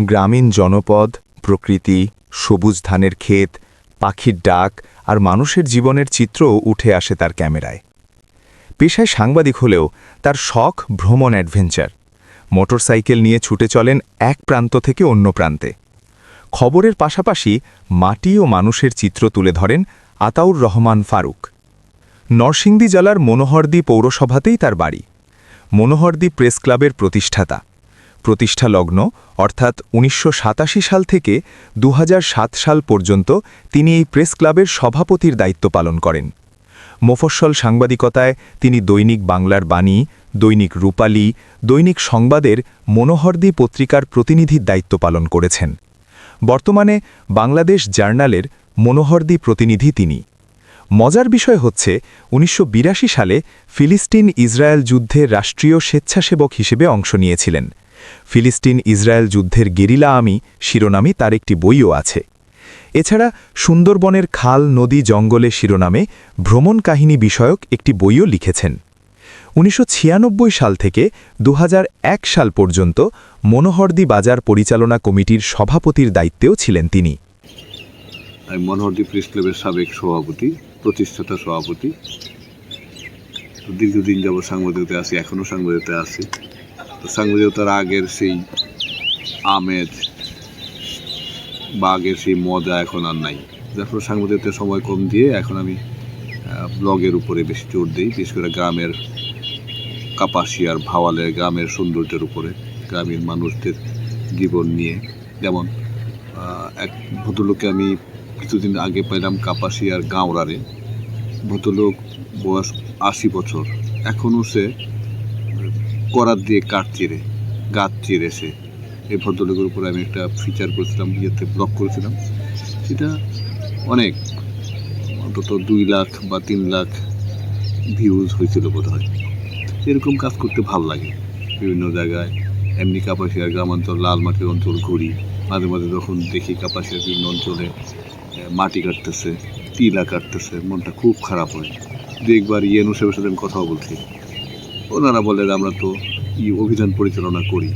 গ্রামীণ জনপদ, প্রকৃতি, সবুজ ধানের ক্ষেত, পাখির ডাক আর মানুষের জীবনের চিত্রও উঠে আসে তার ক্যামেরায়। পেশায় সাংবাদিক হলেও তার শখ ভ্রমণ অ্যাডভেঞ্চার। মোটরসাইকেল নিয়ে ছুটে চলেন এক প্রান্ত থেকে অন্য প্রান্তে। খবরের পাশাপাশি মাটি ও মানুষের চিত্র তুলে ধরেন আতাউর রহমান ফারুক। নরসিংদী জেলার মনোহরদী পৌরসভাতেই তার বাড়ি। মনোহরদী প্রেস ক্লাবের প্রতিষ্ঠাতা। প্রতিষ্ঠা লগ্ন অর্থাৎ উনিশশো সাতাশি সাল থেকে দু হাজার সাত সাল পর্যন্ত তিনি এই প্রেস ক্লাবের সভাপতির দায়িত্ব পালন করেন। মফস্বল সাংবাদিকতায় তিনি দৈনিক বাংলার বাণী, দৈনিক রূপালী, দৈনিক সংবাদের মনোহরদী পত্রিকার প্রতিনিধির দায়িত্ব পালন করেছেন। বর্তমানে বাংলাদেশ জার্নালের মনোহরদী প্রতিনিধি তিনি। মজার বিষয় হচ্ছে, উনিশশো বিরাশি সালে ফিলিস্তিন ইসরায়েল যুদ্ধে রাষ্ট্রীয় স্বেচ্ছাসেবক হিসেবে অংশ নিয়েছিলেন। ফিলিস্তিন ইসরায়েল যুদ্ধের গেরিলা আমি শিরোনামে তার একটি বইও আছে। এছাড়া সুন্দরবনের খাল নদী জঙ্গলে শিরোনামে ভ্রমণ কাহিনী বিষয়ক একটি বইও লিখেছেন। উনিশশো ছিয়ানব্বই সাল থেকে দু হাজার এক সাল পর্যন্ত মনোহরদি বাজার পরিচালনা কমিটির সভাপতির দায়িত্বেও ছিলেন তিনি। আমি মনোহরদী প্রেস ক্লাবের সাবেক সভাপতি, প্রতিষ্ঠাতা সভাপতি। দীর্ঘদিন যাব সাংবাদিকতা আছি এখনও সাংবাদিকতা আছি। সাংবাদিকতার আগের সেই আমেজ বা আগের সেই মজা এখন আর নাই। যার ফলে সাংবাদিকতার সময় কম দিয়ে এখন আমি ব্লগের উপরে বেশি জোর দিই, বিশেষ করে গ্রামের কাপাসিয়ার ভাওয়ালের গ্রামের সৌন্দর্যের উপরে, গ্রামীণ মানুষদের জীবন নিয়ে। যেমন এক ভদ্রলোককে আমি কিছুদিন আগে পেলাম কাপাসিয়ার গাঁওরারে। ভদ্রলোক বয়স আশি বছর। এখনও সে করাত দিয়ে কাঠ চিরে গাছ চিরে সে। এই ভদ্রলোকের উপরে আমি একটা ফিচার করেছিলাম, ইয়েতে ব্লক করেছিলাম। সেটা অনেক, অন্তত দুই লাখ বা তিন লাখ ভিউজ হয়েছিল বোধ হয় এরকম কাজ করতে ভালো লাগে। বিভিন্ন জায়গায়, এমনি কাপাসিয়ার গ্রামাঞ্চল, লাল মাটির অঞ্চল ঘুরি। মাঝে মাঝে যখন দেখি কাপাসিয়ার বিভিন্ন অঞ্চলে মাটি কাটতেছে, টিলা কাটতেছে, মনটা খুব খারাপ হয়। দু একবার ইয়েনু সাহেবের সাথে আমি কথাও বলছি ওনারা বলে আমরা তো ই অভিযান পরিচালনা করি।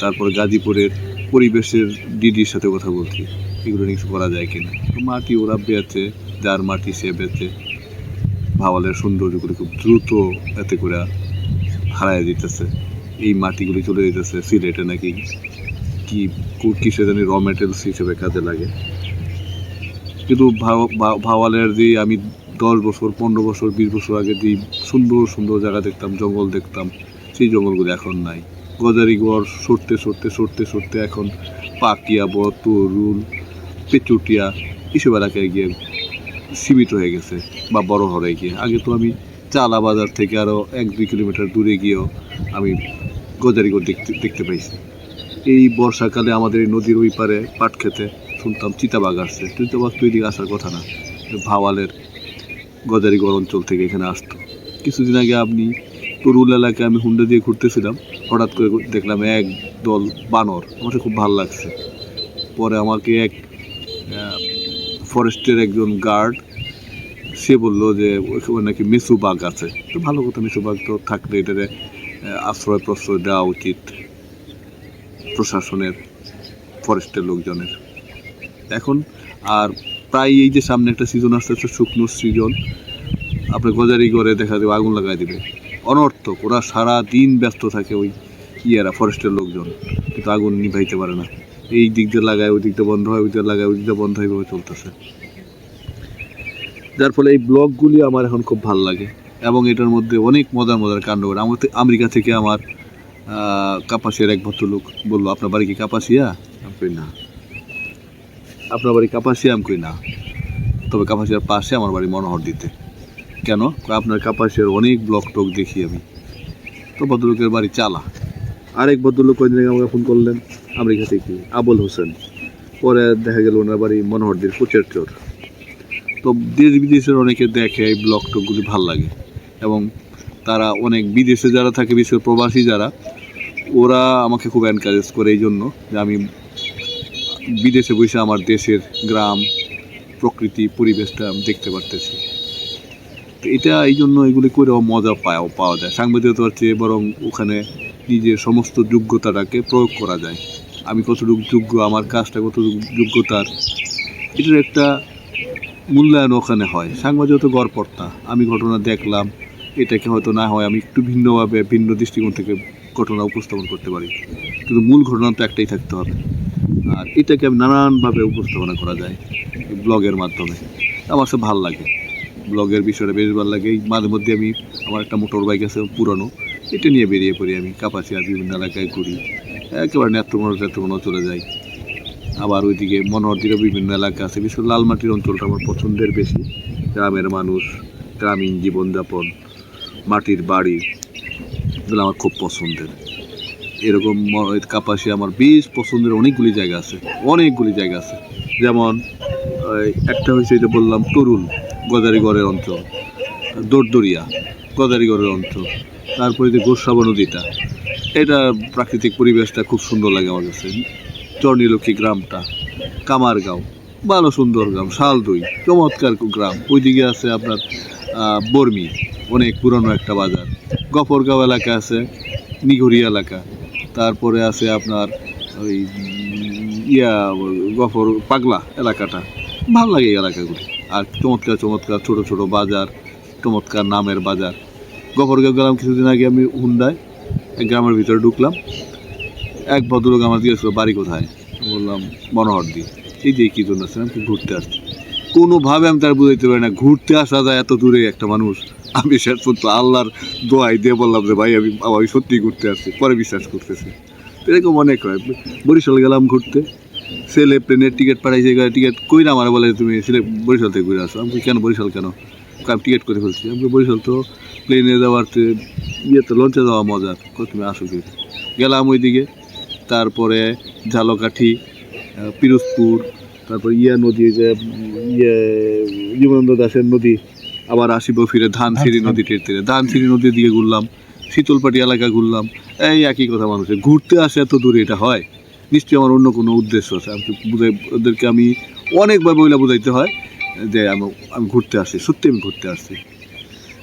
তারপরে গাজীপুরের পরিবেশের ডিডির সাথে কথা বলছি। এগুলো নিয়ে কিছু করা যায় কিনা? মাটি ওরা বেচে, যার মাটি সে বেচে, ভাওয়ালের সৌন্দর্যগুলি খুব দ্রুত এতে করে হারায় দিতেছে। এই মাটিগুলি চলে যেতেছে সিলেটে নাকি কি কিসে জানি র মেটেরিয়ালস হিসেবে কাজে লাগে। কিন্তু ভাওয়ালের যে আমি দশ বছর, পনেরো বছর, বিশ বছর আগে যে সুন্দর সুন্দর জায়গা দেখতাম, জঙ্গল দেখতাম, সেই জঙ্গলগুলো এখন নাই। গজারিগড় সরতে সরতে সরতে সরতে এখন পাকিয়া বর তরুল পেচুটিয়া, এসব এলাকায় গিয়ে সীমিত হয়ে গেছে বা বড় হয়ে গিয়ে। আগে তো আমি চালা বাজার থেকে আরও এক, দুই কিলোমিটার দূরে গিয়েও আমি গজারিগড় দেখতে দেখতে পাইছি। এই বর্ষাকালে আমাদের এই নদীর ওই পারে পাট খেতে শুনতাম চিতাবাঘ আসছে। চিতাবাঘ তো এদিকে আসার কথা না। ভাওয়ালের গজারিগড় অঞ্চল থেকে এখানে আসতো। কিছুদিন আগে আপনি তরুল এলাকায় আমি হুন্ডা দিয়ে ঘুরতেছিলাম, হঠাৎ করে দেখলাম এক দল বানর, আমার খুব ভালো লাগছে। পরে আমাকে এক ফরেস্টের একজন গার্ড সে বলল যে, ওইখানে নাকি মেসু বাঘ আছে। তো ভালো কথা, মেসু বাঘ তো থাকলে এটারে আশ্রয় প্রশ্রয় দেওয়া উচিত প্রশাসনের ফরেস্টের লোকজনের। এখন আর প্রায় এই যে সামনে একটা সিজন আসতে আসতে শুকনো সিজন। আপনার গজারি ঘরে দেখা যাবে, আগুন লাগাই দিবে। অনর্থক, ওরা সারা দিন ব্যস্ত থাকে ওই ইয়েরা ফরেস্টের লোকজন। কিন্তু আগুন নিভাইতে পারে না। এই দিক দিয়ে লাগায়, ওই দিক দিয়ে বন্ধ হয়, ওই দিকে লাগায়, ওই দিক দিয়ে বন্ধ হয় চলতেছে। যার ফলে এই ব্লগগুলি আমার এখন খুব ভালো লাগে। এবং এটার মধ্যে অনেক মজার মজার কাণ্ড করে আমার আমেরিকা থেকে আমার কাপাসিয়ার এক ভদ্রলোক বলল, আপনার বাড়ি কি কাপাসিয়া? কই না। আপনার বাড়ি কাপাসিয়া আমি কই না তবে কাপাসিয়ার পাশে আমার বাড়ি মনোহর দিতে কেন আপনার কাপাসিয়ার অনেক ব্লক টক দেখি আমি। তো ভদ্রলোকের বাড়ি চালা। আরেক ভদ্রলোক কয়েকদিন আগে আমাকে ফোন করলেন, আমেরিকা থেকে, আবুল হোসেন। পরে দেখা গেল ওনার বাড়ি মনোহরদির কোচের চোর। তো দেশ বিদেশের অনেকে দেখে এই ব্লক টকগুলি ভালো লাগে। এবং তারা অনেক বিদেশে যারা থাকে বিশেষ প্রবাসী যারা, ওরা আমাকে খুব এনকারেজ করে এই জন্য যে আমি বিদেশে বসে আমার দেশের গ্রাম, প্রকৃতি, পরিবেশটা দেখতে পারতেছি। তো এটা এই জন্য এগুলি করেও মজা পাওয়া পাওয়া যায়। সাংবাদিকতার চেয়ে বরং ওখানে নিজের সমস্ত যোগ্যতাটাকে প্রয়োগ করা যায়। আমি কতটুকু যোগ্য, আমার কাজটা কতটুকু যোগ্যতার, এটার একটা মূল্যায়ন ওখানে হয়। সাংবাদিকতা গড়পড়তা। আমি ঘটনা দেখলাম, এটাকে হয়তো না হয় আমি একটু ভিন্নভাবে, ভিন্ন দৃষ্টিকোণ থেকে ঘটনা উপস্থাপন করতে পারি। কিন্তু মূল ঘটনা তো একটাই থাকতে হবে। আর এটাকে নানানভাবে উপস্থাপনা করা যায় ব্লগের মাধ্যমে। আমার সব ভালো লাগে। ব্লগের বিষয়টা বেশ ভালো লাগে। এই মাঝে মধ্যে আমি আমার একটা মোটর বাইক আছে, পুরনো। এটা নিয়ে বেরিয়ে পড়ি আমি, কাপাসিয়ার বিভিন্ন এলাকায় ঘুরি। একেবারে নেত্রকোনা নেত্রকোনা চলে যাই। আবার ওইদিকে মনোহরদিরও বিভিন্ন এলাকা আছে। বিশেষ করে লালমাটির অঞ্চলটা আমার পছন্দের বেশি। গ্রামের মানুষ, গ্রামীণ জীবনযাপন, মাটির বাড়ি, এগুলো আমার খুব পছন্দের। এরকম কাপাসিয়া আমার বেশ পছন্দের অনেকগুলি জায়গা আছে, অনেকগুলি জায়গা আছে। যেমন একটা হয়েছে যে বললাম, তরুণ গজারিগড়ের অঞ্চল, দরদরিয়া, গদারিগড়ের অঞ্চল, তারপরে যে গোসাবা নদীটা, এটা প্রাকৃতিক পরিবেশটা খুব সুন্দর লাগে আমার কাছে। চর্ণীলক্ষ্মী গ্রামটা, কামারগাঁও, ভালো সুন্দর গ্রাম, শালদুই, চমৎকার গ্রাম। ওইদিকে আছে আপনার বর্মি, অনেক পুরনো একটা বাজার। গফরগাঁও এলাকা আছে নিঘুরি এলাকা। তারপরে আছে আপনার ওই ইয়া, গফর, পাগলা এলাকাটা। ভালো লাগে এই এলাকাগুলি। আর চমৎকার চমৎকার ছোট ছোট বাজার, চমৎকার নামের বাজার। গফরগাঁও গেলাম কিছুদিন আগে আমি হুন্ডায়, এক গ্রামের ভিতরে ঢুকলাম। এক ভদ্রলোক আমার জিজ্ঞেস বাড়ি কোথায়? বললাম মনোহর মনোহরদি। এই যে কী জন্য আসছেন আমি ঘুরতে আসছি। কোনোভাবে আমি তার বুঝাইতে পারি না। ঘুরতে আসা যায় এত দূরে একটা মানুষ। আমি শেষ পর্যন্ত আল্লাহর দোয়াই দিয়ে বললাম যে ভাই আমি আমি সত্যি ঘুরতে আসছি। পরে বিশ্বাস করতেছে। এরকম অনেক হয়। বরিশাল গেলাম ঘুরতে। ছেলে প্লেনের টিকিট পাঠাইছে টিকিট কই না আমার বলে তুমি ছেলে বরিশাল থেকে ঘুরে আসো। আমি কেন বরিশাল কেন? আমি টিকিট করে ফেলছি। আমি বরিশাল তো প্লেনে যাওয়ার তে- ইয়েতে লঞ্চে যাওয়া কই, তুমি আসো কি? গেলাম ওইদিকে। তারপরে ঝালকাঠি পিরোজপুর তারপর ইয়া নদী যে ইয়ে জীবনানন্দ দাসের নদী আবার আসিব ফিরে ধানসিঁড়ি নদীটির তীরে। ধানসিঁড়ি নদীর দিকে ঘুরলাম শীতলপাটি এলাকা ঘুরলাম এই একই কথা মানুষের। ঘুরতে আসে এত দূরে এটা হয়? নিশ্চয়ই আমার অন্য কোনো উদ্দেশ্য আছে। আমি বুঝাই ওদেরকে আমি অনেকবার বইলা বুঝাইতে হয় যে আমি আমি ঘুরতে আসছি সত্যি আমি ঘুরতে আসছি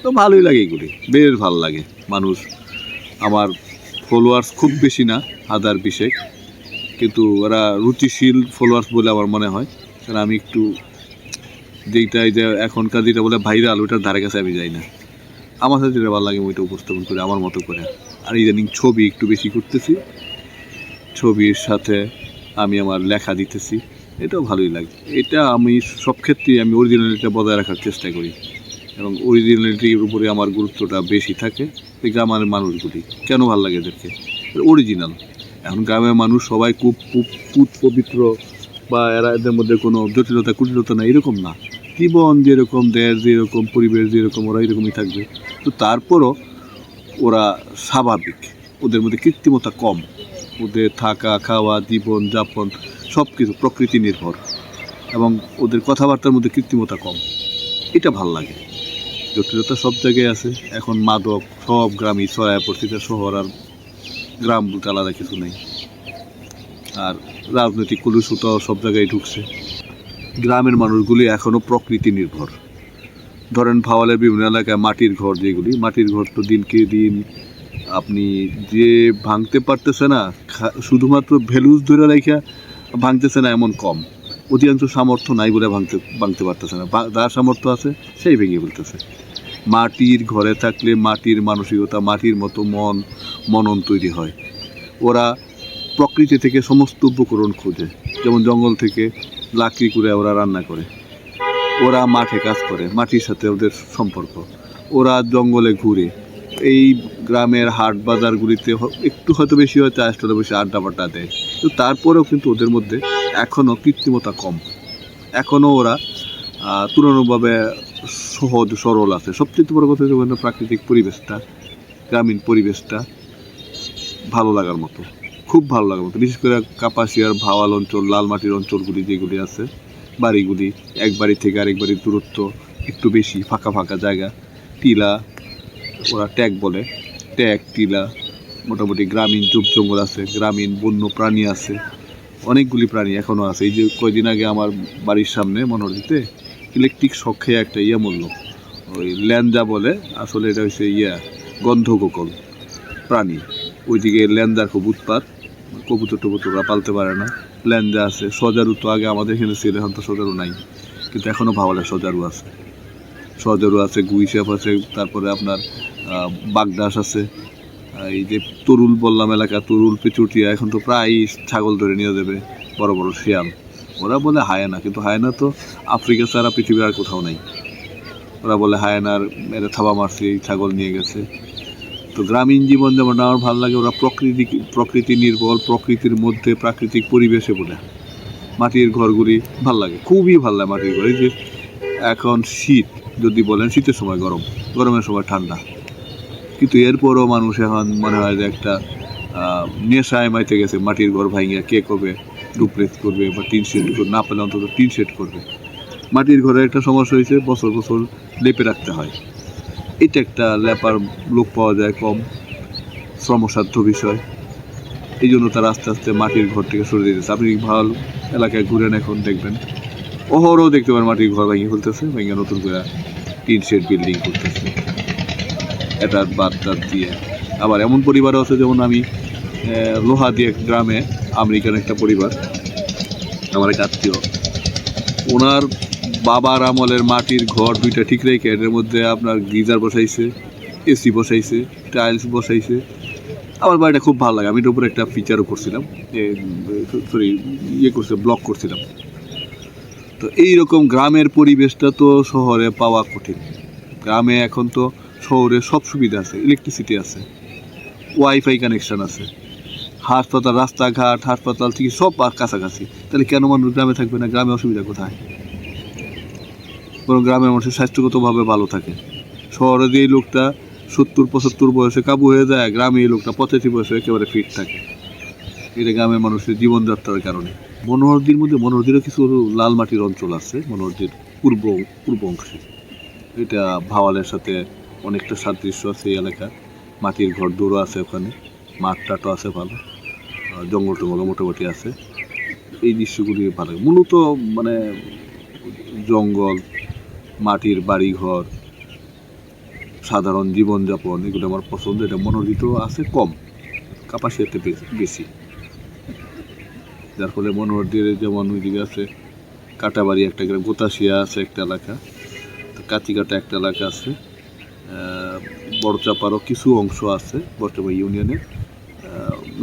তো ভালোই লাগে এগুলি বেশ ভালো লাগে। মানুষ আমার ফলোয়ার্স খুব বেশি না হাজার বিশেক। কিন্তু ওরা রুচিশীল ফলোয়ার্স বলে আমার মনে হয়। কারণ আমি একটু এই যে এখনকার যেটা বলে ভাইরাল ওইটার ধারে কাছে আমি যাই না। আমার সাথে যেটা ভালো লাগে, আমি ওইটা উপস্থাপন করি আমার মতো করে। আর ইদানিং ছবি একটু বেশি করতেছি। ছবির সাথে আমি আমার লেখা দিতেছি। এটাও ভালোই লাগে। এটা আমি সব ক্ষেত্রেই আমি অরিজিনালিটা বজায় রাখার চেষ্টা করি। এবং অরিজিনালিটির উপরে আমার গুরুত্বটা বেশি থাকে। গ্রামের মানুষগুলি। কেন ভালো লাগে এদেরকে? অরিজিনাল এখন গ্রামের মানুষ সবাই খুব কুত পবিত্র বা এরা এদের মধ্যে কোনো জটিলতা, কুটিলতা না এরকম না। জীবন যেরকম, দেশ যেরকম, পরিবেশ যেরকম, ওরা এরকমই থাকবে। তো তারপরও ওরা স্বাভাবিক। ওদের মধ্যে কৃত্রিমতা কম। ওদের থাকা, খাওয়া, জীবন যাপন সব কিছু প্রকৃতি নির্ভর। এবং ওদের কথাবার্তার মধ্যে কৃত্রিমতা কম। এটা ভালো লাগে। জটিলতা সব জায়গায় আছে। এখন মাদক সব গ্রামই ছড়ায় পড়ছে। শহর আর গ্রাম বলতে আলাদা কিছু নেই। আর রাজনৈতিক কলুষতাও সব জায়গায় ঢুকছে। গ্রামের মানুষগুলি এখনও প্রকৃতি নির্ভর ধরেন ভাওয়ালের বিভিন্ন এলাকায় মাটির ঘর যেগুলি, মাটির ঘর তো দিনকে দিন আপনি যে ভাঙতে পারতেছে না শুধুমাত্র ভ্যালুজ ধরে রেখে ভাঙতেছে না এমন কম। অধিকাংশ সামর্থ্য নাই বলে ভাঙতে ভাঙতে পারতেছে না। যার সামর্থ্য আছে, সেই ভেঙে ফেলতেছে। মাটির ঘরে থাকলে মাটির মানসিকতা, মাটির মতো মন, মনন তৈরি হয়। ওরা প্রকৃতি থেকে সমস্ত উপকরণ খোঁজে। যেমন জঙ্গল থেকে লাকড়ি করে ওরা রান্না করে। ওরা মাঠে কাজ করে, মাটির সাথে ওদের সম্পর্ক। ওরা জঙ্গলে ঘুরে, এই গ্রামের হাট বাজারগুলিতে একটু হয়তো বেশি হয়তো আসলে বেশি আড্ডা বাড্ডা দেয়। তো তারপরেও কিন্তু ওদের মধ্যে এখনও কৃত্রিমতা কম। এখনও ওরা তুলনাভাবে সহজ, সরল আছে। সবচেয়ে বড় কথা হচ্ছে ওখানে প্রাকৃতিক পরিবেশটা, গ্রামীণ পরিবেশটা ভালো লাগার মতো, খুব ভালো লাগার মতো। বিশেষ করে কাপাসিয়ার ভাওয়াল অঞ্চল লালমাটির অঞ্চলগুলি যেগুলি আছে, বাড়িগুলি এক বাড়ি থেকে আরেক বাড়ির দূরত্ব একটু বেশি, ফাঁকা ফাঁকা জায়গা। টিলা, ওরা ট্যাগ বলে, ট্যাগ, টিলা, মোটামুটি গ্রামীণ জুপ জঙ্গল আছে, গ্রামীণ বন্য প্রাণী আছে, অনেকগুলি প্রাণী এখনও আছে। এই যে কয়দিন আগে আমার বাড়ির সামনে মনোরদিতে ইলেকট্রিক শখ খেয়ে একটা ইয়ে মূল্য। ওই ল্যাঞ্জা বলে, আসলে এটা হচ্ছে ইয়া, গন্ধগোকল, প্রাণী। ওইদিকে ল্যাঞ্জার খুব উৎপাত, কবুতর টবুতররা পালতে পারে না। ল্যান্ডা আছে, সজারু তো আগে আমাদের এখানে ছিল, এখন তো সজারু নাই। কিন্তু এখনও ভাওয়ালে সজারু আছে। সজারু আছে গুইসাপ আছে, তারপরে আপনার বাগদাস আছে। এই যে তরুল বললাম এলাকা, তরুল, পেচুটিয়া, এখন তো প্রায় ছাগল ধরে নিয়ে যাবে, বড় বড় শিয়াল। ওরা বলে হায়ানা, কিন্তু হায়ানা তো আফ্রিকা ছাড়া পৃথিবীর আর কোথাও নেই। ওরা বলে হায়ানার মেরে থাবা মারছে ছাগল নিয়ে গেছে। তো গ্রামীণ জীবন যেমন আমার ভালো লাগে, ওরা প্রকৃতি প্রকৃতি নির্ভর প্রকৃতির মধ্যে প্রাকৃতিক পরিবেশে বলে মাটির ঘরগুলি ভালো লাগে, খুবই ভালো লাগে মাটির ঘর। এই যে এখন শীত, যদি বলেন শীতের সময় গরম, গরমের সময় ঠান্ডা। কিন্তু এরপরও মানুষ এখন মনে হয় যে একটা নেশায় মাইতে গেছে, মাটির ঘর ভাঙিয়া কে কবে ডুপ্লেস করবে বা টিন শেড না পেলে অন্তত টিন শেড করবে। মাটির ঘরে একটা সমস্যা হয়েছে, বছর বছর লেপে রাখতে হয়। এটা একটা লেপার লোক পাওয়া যায় কম, শ্রমসাধ্য বিষয়। এই জন্য তারা আস্তে আস্তে মাটির ঘর থেকে সরে দিতেছে আপনি ভালো এলাকায় ঘুরেন এখন, দেখবেন। অহরও দেখতে পারেন, মাটির ঘর ভেঙে ফেলতেছে, ভেঙে নতুন করে টিন শেড বিল্ডিং করতেছে। এটা বাদ দিয়ে। আবার এমন পরিবারও আছে, যেমন আমি লোহা দিয়ে গ্রামে আমেরিকান একটা পরিবার, আমার এক আত্মীয়। ওনার বাবার আমলের মাটির ঘর দুইটা ঠিক রেখে এর মধ্যে আপনার গিজার বসাইছে এসি বসাইছে টাইলস বসাইছে। আমার বাড়িটা খুব ভালো লাগে। আমি এটার উপরে একটা ফিচারও করছিলাম সরি ইয়ে করছিলাম ব্লক করছিলাম। তো এই রকম গ্রামের পরিবেশটা তো শহরে পাওয়া কঠিন। গ্রামে এখন তো শহরে সব সুবিধা আছে ইলেকট্রিসিটি আছে ওয়াইফাই কানেকশন আছে। হাসপাতাল, রাস্তাঘাট, হাসপাতাল থেকে সব কাছাকাছি। তাহলে কেন মানুষ গ্রামে থাকবে না? গ্রামে অসুবিধা কোথায়? বরং গ্রামের মানুষের স্বাস্থ্যগতভাবে ভালো থাকে। শহরে যে লোকটা সত্তর, পঁচাত্তর বয়সে কাবু হয়ে যায়, গ্রামে এই লোকটা পঁচাশি বয়সে একেবারে ফিট থাকে। এটা গ্রামের মানুষের জীবনযাত্রার কারণে। মনোহরদির মধ্যে, মনোহরদিরও কিছু লাল মাটির অঞ্চল আছে, মনোহরদির পূর্ব পূর্ব অংশে। এটা ভাওয়ালের সাথে অনেকটা সাদৃশ্য আছে এই এলাকা মাটির ঘর দৌড়ো আছে ওখানে মাঠ টাটও আছে ভালো। জঙ্গল টঙ্গল মোটামুটি আছে। এই দৃশ্যগুলি ভালো। মূলত মানে জঙ্গল, মাটির বাড়িঘর, সাধারণ জীবনযাপন, এগুলো আমার পছন্দ। এটা মনোনীত আছে কম কাপাসিয়াতে বেশি যার ফলে মনোহরদের যেমন ওইদিকে আছে, কাটাবাড়ি একটা গ্রাম গোতাশিয়া আছে একটা এলাকা, তো কাচিকাটা একটা এলাকা আছে। বড়চাপারও কিছু অংশ আছে বর্তমান ইউনিয়নে।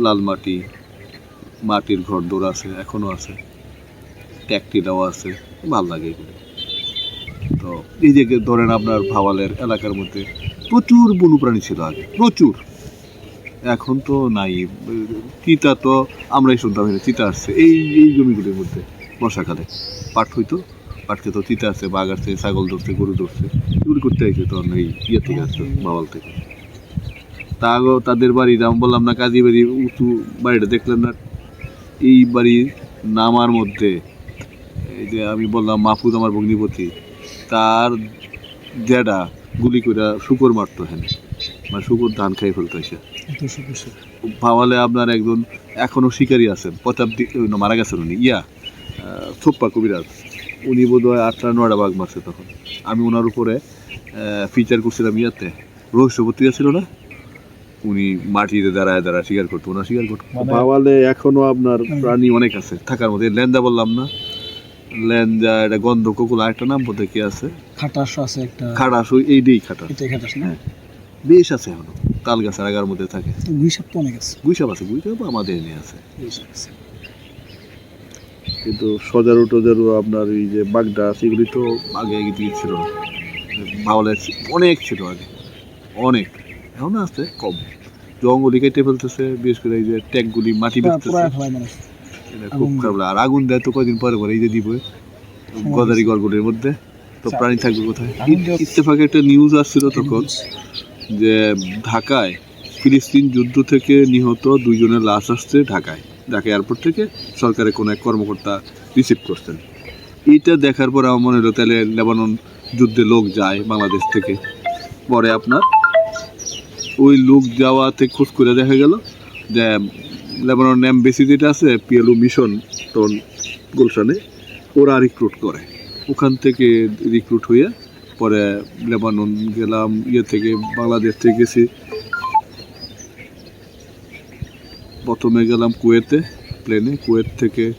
লালমাটি মাটির ঘর দৌড় আছে এখনও আছে। ট্যাকটিটাও আছে, ভালো লাগে এগুলো। তো এই যে ধরেন আপনার ভাওয়ালের এলাকার মধ্যে প্রচুর বন্যপ্রাণী ছিল আগে, প্রচুর। এখন তো নাই। চিতা তো আমরাই শুনতাম চিতা আসছে। এই এই জমিগুলির মধ্যে বর্ষাকালে। পাট হইতো পাট তো চিতা আসছে বাঘ আসছে ছাগল ধরছে, গরু ধরছে। এগুলি করতে আইছে তখন এই ইয়ে থেকে আসছে ভাওয়াল থেকে। তা তাদের বাড়ি, আমি বললাম না, কাজী বাড়ি, উঁচু বাড়িটা দেখলেন না? এই বাড়ির নামার মধ্যে এই যে আমি বললাম মাহফুজ আমার ভগ্নিপতি তার জেডা গুলি করে শুকর মারতো হ্যাঁ মানে শুকর ধান খাই ফেলতো এসে ভাওয়ালে আপনার একজন এখনও শিকারী আছেন প্রতাপদি মারা গেছেন উনি ইয়া থোপ্পা কবিরাজ। উনি বোধ হয় আটটা নয়টা বাঘ মারছে তখন। আমি ওনার উপরে ফিচার করছিলাম ইয়াতে। রহস্য পত্রিকা ছিল না? উনি মাটিতে দাঁড়ায় দাঁড়ায় শিকার করতো ওনার শিকার করতো। মানে- ভাওয়ালে এখনও আপনার প্রাণী অনেক আছে থাকার মধ্যে ল্যান্ডা বললাম না। ল্যান্ডা এটা গন্ধ কোকুল আরেকটা নাম বোধহয় কি আছে? খাটাস আছে একটা। খাটাস ওই এই দিয়েই খাটাস। এটাই খাটাস না? বেশ আছে এখনও তাল গাছের আগার মধ্যে থাকে। গুইসাপ তো অনেক আছে। গুইসাপ আছে গুইসাপ আমাদের এনে আছে। কিন্তু সজারু টজারু আপনার এই যে বাগদা সেগুলি তো আগে আগে দিয়ে ছিল বাউলের অনেক ছিল আগে অনেক। এখন আছে কম। জঙ্গলি কেটে ফেলতেছে বিশেষ করে এই যে ট্যাগগুলি মাটি বেচতেছে এটা খুব খারাপ আর আগুন দেয় তো কয়দিন পরে পরে এই যে দিব গদারি গড়গুলির মধ্যে। তো আচ্ছা। প্রাণী থাকবে কোথায়? ইত্তেফাকে একটা নিউজ আসছিল তখন যে ঢাকায় ফিলিস্তিন যুদ্ধ থেকে নিহত দুইজনের লাশ আসছে ঢাকায়। ঢাকা এয়ারপোর্ট থেকে সরকারের কোনো এক কর্মকর্তা রিসিভ করছেন। এইটা দেখার পর আমার মনে হলো তাহলে লেবানন যুদ্ধে লোক যায় বাংলাদেশ থেকে। পরে আপনার ওই লোক যাওয়াতে খোঁজ করে দেখা গেল যে লেবানন এমবেসি যেটা আছে পিএলও মিশন, টন গুলশানে, ওরা রিক্রুট করে। ওখান থেকে রিক্রুট হয়ে পরে লেবানন গেলাম ইয়ে থেকে বাংলাদেশ থেকে গেছি। প্রথমে গেলাম কুয়েতে প্লেনে কুয়েত থেকে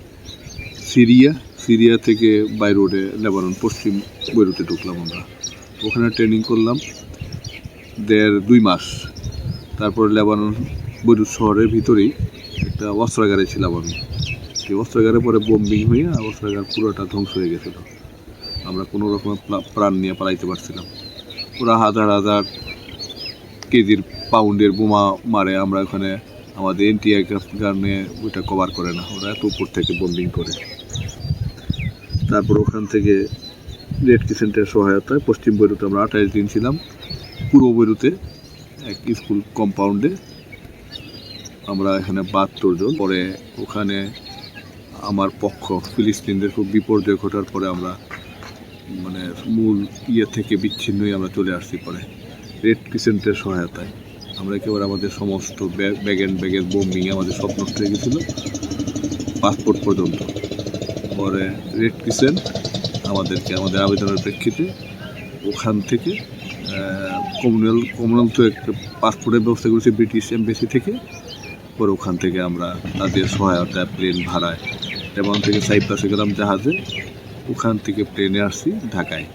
সিরিয়া সিরিয়া থেকে বাই রোডে লেবানন পশ্চিম বৈরুতে ঢুকলাম আমরা। ওখানে ট্রেনিং করলাম। দেড় দুই মাস। তারপর লেবানন বৈরুত শহরের ভিতরেই একটা অস্ত্রাগারে ছিলাম আমি। সেই অস্ত্রাগারে পরে বোম্বিং হয়ে অস্ত্রাগার পুরোটা ধ্বংস হয়ে গেছিল। আমরা কোনো রকম প্রাণ নিয়ে পালাইতে পারছিলাম। ওরা হাজার হাজার কেজির পাউন্ডের বোমা মারে, আমরা ওখানে আমাদের এনটিআই গানে ওইটা কভার করে না। ওরা এত উপর থেকে বোম্বিং করে। তারপর ওখান থেকে রেড ক্রিসেন্টের সহায়তায় পশ্চিম বৈরুতে আমরা আঠাশ দিন ছিলাম। পূর্ব বৈরুতে এক স্কুল কম্পাউন্ডে আমরা এখানে বাহাত্তর জন। পরে ওখানে আমার পক্ষ, ফিলিস্তিনদের খুব বিপর্যয় ঘটার পরে আমরা মানে মূল ইয়ে থেকে বিচ্ছিন্ন হয়ে আমরা চলে আসছি পরে। রেড ক্রিসেন্টের সহায়তায়। আমরা একেবারে আমাদের সমস্ত ব্যাগ অ্যান্ড ব্যাগের বোম্বিং আমাদের সব নষ্ট হয়ে গেছিল। পাসপোর্ট পর্যন্ত। পরে রেড ক্রিসেন্ট আমাদেরকে, আমাদের আবেদনের প্রেক্ষিতে ওখান থেকে কমনওয়েল কমনওয়েলথ তো একটা পাসপোর্টের ব্যবস্থা করেছে ব্রিটিশ এমবেসি থেকে। পরে ওখান থেকে আমরা তাদের সহায়তায় প্লেন ভাড়ায় এবং থেকে সাইপ্রাসে গেলাম জাহাজে। ওখান থেকে প্লেনে আসছি ঢাকায়।